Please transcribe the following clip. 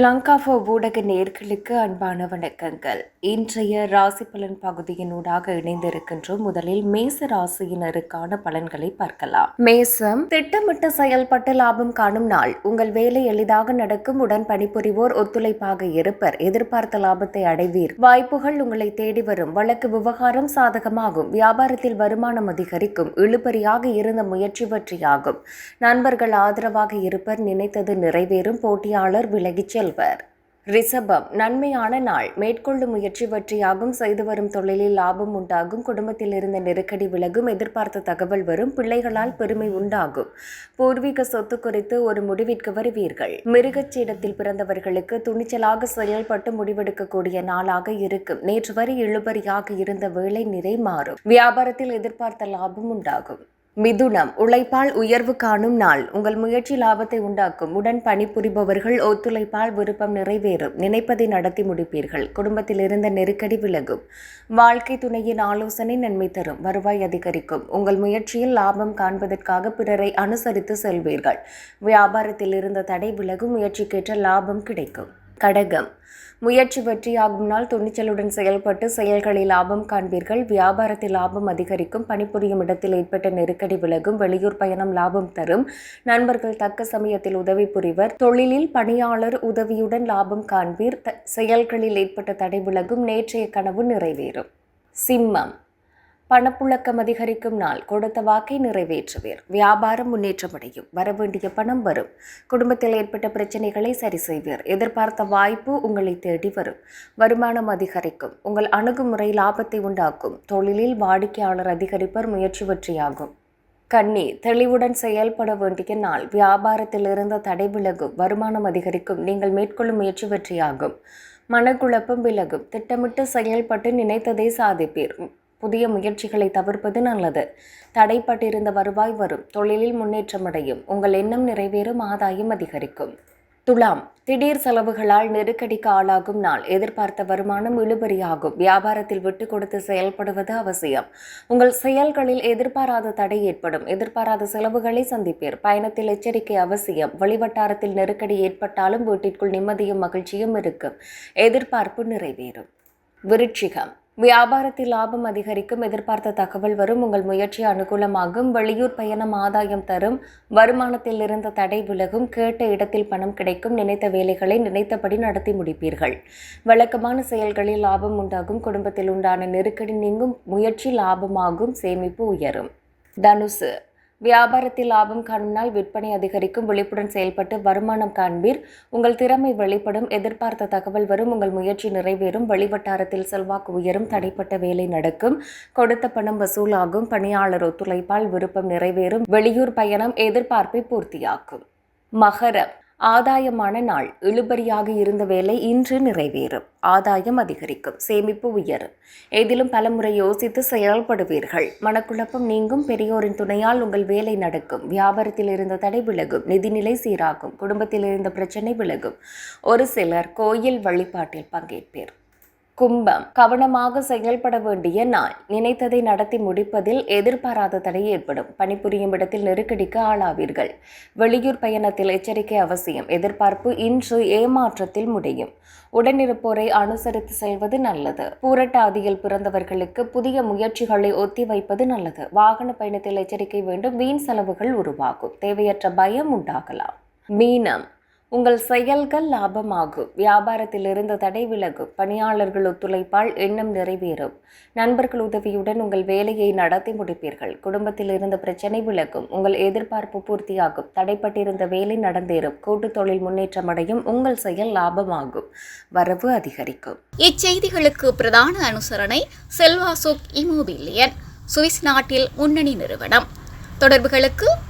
லங்காஃபோ ஊடக நேர்களுக்கு அன்பான வணக்கங்கள். இன்றைய ராசி பலன் பகுதியினூடாக இணைந்திருக்கின்றோம் முதலில் மேச ராசியினருக்கான பலன்களை பார்க்கலாம். மேசம். திட்டமிட்டு செயல்பட்டு லாபம் காணும் நாள். உங்கள் வேலை எளிதாக நடக்கும் உடன் பணிபுரிவோர் ஒத்துழைப்பாக இருப்பர். எதிர்பார்த்த லாபத்தை அடைவீர். வாய்ப்புகள் உங்களை தேடி வரும். வழக்கு விவகாரம் சாதகமாகும். வியாபாரத்தில் வருமானம் அதிகரிக்கும். இழுபறியாக இருந்த முயற்சி வெற்றியாகும். நண்பர்கள் ஆதரவாக இருப்பர். நினைத்தது நிறைவேறும். போட்டியாளர் விலகிச் செல்வர். ரிஷபம் நன்மையான நாள். மேற்கொள்ளும் முயற்சி வெற்றியாகும் செய்து வரும் தொழிலில் லாபம் உண்டாகும். குடும்பத்தில் இருந்த நெருக்கடி விலகும். எதிர்பார்த்த தகவல் வரும். பிள்ளைகளால் பெருமை உண்டாகும். பூர்வீக சொத்து குறித்து ஒரு முடிவிற்கு வருவீர்கள். மிருகச்சீடத்தில் பிறந்தவர்களுக்கு துணிச்சலாக செயல்பட்டு முடிவெடுக்கக்கூடிய நாளாக இருக்கும். நேற்று வரை இழுபறியாக இருந்த வேலை நிறை மாறும். வியாபாரத்தில் எதிர்பார்த்த லாபம் உண்டாகும். மிதுனம் உழைப்பால் உயர்வு காணும் நாள். உங்கள் முயற்சி லாபத்தை உண்டாக்கும். உடன் பணிபுரிபவர்கள் ஒத்துழைப்பால் விருப்பம் நிறைவேறும். நினைப்பதை நடத்தி முடிப்பீர்கள். குடும்பத்தில் இருந்த நெருக்கடி விலகும். வாழ்க்கை துணையின் ஆலோசனை நன்மை தரும். வருவாய் அதிகரிக்கும். உங்கள் முயற்சியில் லாபம் காண்பதற்காக பிறரை அனுசரித்து செல்வீர்கள். வியாபாரத்தில் இருந்த தடை விலகும். முயற்சிக்கேற்ற லாபம் கிடைக்கும். கடகம். முயற்சி வெற்றியாகும் நாள் துணிச்சலுடன் செயல்பட்டு செயல்களில் லாபம் காண்பீர்கள். வியாபாரத்தில் லாபம் அதிகரிக்கும். பணிபுரியும் இடத்தில் ஏற்பட்ட நெருக்கடி விலகும். வெளியூர் பயணம் லாபம் தரும். நண்பர்கள் தக்க சமயத்தில் உதவி புரிவர். தொழிலில் பணியாளர் உதவியுடன் லாபம் காண்பீர். செயல்களில் ஏற்பட்ட தடை விலகும். நேற்றைய கனவு நிறைவேறும். சிம்மம். பணப்புழக்கம் அதிகரிக்கும் நாள் கொடுத்த வாக்கை நிறைவேற்றுவீர் வியாபாரம் முன்னேற்றமடையும் வரவேண்டிய பணம் வரும். குடும்பத்தில் ஏற்பட்ட பிரச்சனைகளை சரி செய்வீர் எதிர்பார்த்த வாய்ப்பு உங்களை தேடி வரும். வருமானம் அதிகரிக்கும். உங்கள் அணுகுமுறை லாபத்தை உண்டாக்கும். தொழிலில் வாடிக்கையாளர் அதிகரிப்பர் முயற்சி வெற்றியாகும். கண்ணி தெளிவுடன் செயல்பட வேண்டிய நாள். வியாபாரத்தில் இருந்த தடை விலகும். வருமானம் அதிகரிக்கும். நீங்கள் மேற்கொள்ளும் முயற்சி வெற்றியாகும். மனக்குழப்பம் விலகும். திட்டமிட்டு செயல்பட்டு நினைத்ததை சாதிப்பீர். புதிய முயற்சிகளை தவிர்ப்பது நல்லது. தடைப்பட்டிருந்த வருவாய் வரும். தொழிலில் முன்னேற்றம் அடையும். உங்கள் எண்ணம் நிறைவேறும். ஆதாயம் அதிகரிக்கும். துலாம். திடீர் செலவுகளால் நெருக்கடிக்கு ஆளாகும் நாள். எதிர்பார்த்த வருமானம் இழுபறியாகும். வியாபாரத்தில் விட்டு கொடுத்து செயல்படுவது அவசியம். உங்கள் செயல்களில் எதிர்பாராத தடை ஏற்படும். எதிர்பாராத செலவுகளை சந்திப்பீர். பயணத்தில் எச்சரிக்கை அவசியம். வழிவட்டாரத்தில் நெருக்கடி ஏற்பட்டாலும் வீட்டிற்குள் நிம்மதியும் மகிழ்ச்சியும் இருக்கும். எதிர்பார்ப்பு நிறைவேறும். விருட்சிகம் வியாபாரத்தில் லாபம் அதிகரிக்கும் எதிர்பார்த்த தகவல் வரும். உங்கள் முயற்சி அனுகூலமாகும். வெளியூர் பயணம் ஆதாயம் தரும். வருமானத்தில் இருந்த தடை விலகும். கேட்ட இடத்தில் பணம் கிடைக்கும். நினைத்த வேலைகளை நினைத்தபடி நடத்தி முடிப்பீர்கள். வழக்கமான செயல்களில் லாபம் உண்டாகும். குடும்பத்தில் உண்டான நெருக்கடி நீங்கும். முயற்சி லாபமாகும். சேமிப்பு உயரும். தனுசு. வியாபாரத்தில் லாபம் காணும் நாள் விற்பனை அதிகரிக்கும். விழிப்புடன் செயல்பட்டு வருமானம் காண்பீர். உங்கள் திறமை வெளிப்படும். எதிர்பார்த்த தகவல் வரும். உங்கள் முயற்சி நிறைவேறும். வெளிவட்டாரத்தில் செல்வாக்கு உயரும். தடைப்பட்ட வேலை நடக்கும். கொடுத்த பணம் வசூலாகும். பணியாளர் ஒத்துழைப்பால் விருப்பம் நிறைவேறும். வெளியூர் பயணம் எதிர்பார்ப்பை பூர்த்தியாக்கும். மகரம். ஆதாயமான நாள் இழுபறியாக இருந்த வேலை இன்று நிறைவேறும். ஆதாயம் அதிகரிக்கும். சேமிப்பு உயரும். எதிலும் பலமுறை யோசித்து செயல்படுவீர்கள். மனக்குழப்பம் நீங்கும். பெரியோரின் துணையால் உங்கள் வேலை நடக்கும். வியாபாரத்தில் இருந்த தடை விலகும். நிதிநிலை சீராகும். குடும்பத்தில் இருந்த பிரச்சனை விலகும். ஒரு சிலர் கோயில் வழிபாட்டில் பங்கேற்பேர். கும்பம் கவனமாக செயல்பட வேண்டிய நாள். நினைத்ததை நடத்தி முடிப்பதில் எதிர்பாராத தடை ஏற்படும். பணிபுரியும் இடத்தில் நெருக்கடிக்கு ஆளாவீர்கள். வெளியூர் பயணத்தில் எச்சரிக்கை அவசியம். எதிர்பார்ப்பு இன்று ஏமாற்றத்தில் முடியும். உடனிருப்போரை அனுசரித்து செல்வது நல்லது. பூரட்டாதியில் பிறந்தவர்களுக்கு புதிய முயற்சிகளை ஒத்தி வைப்பது நல்லது. வாகன பயணத்தில் எச்சரிக்கை வேண்டும். வீண் செலவுகள் உருவாகும். தேவையற்ற பயம் உண்டாகலாம். மீனம் உங்கள் செயல்கள் லாபமாகும் வியாபாரத்தில் இருந்த தடை விலகும் பணியாளர்கள் ஒத்துழைப்பால் எண்ணம் நிறைவேறும். நண்பர்கள் உதவியுடன் உங்கள் வேலையை நடத்தி முடிப்பீர்கள். குடும்பத்தில் இருந்த பிரச்சனை விலகும். உங்கள் எதிர்பார்ப்பு பூர்த்தியாகும். தடைப்பட்டிருந்த வேலை நடந்தேறும். கூட்டு தொழில் முன்னேற்றம் அடையும். உங்கள் செயல் லாபமாகும். வரவு அதிகரிக்கும். இச்செய்திகளுக்கு பிரதான அனுசரணை செல்வாசோக் இமோபிலியன். சுவிஸ் நாட்டில் முன்னணி நிறுவனம். தொடர்புகளுக்கு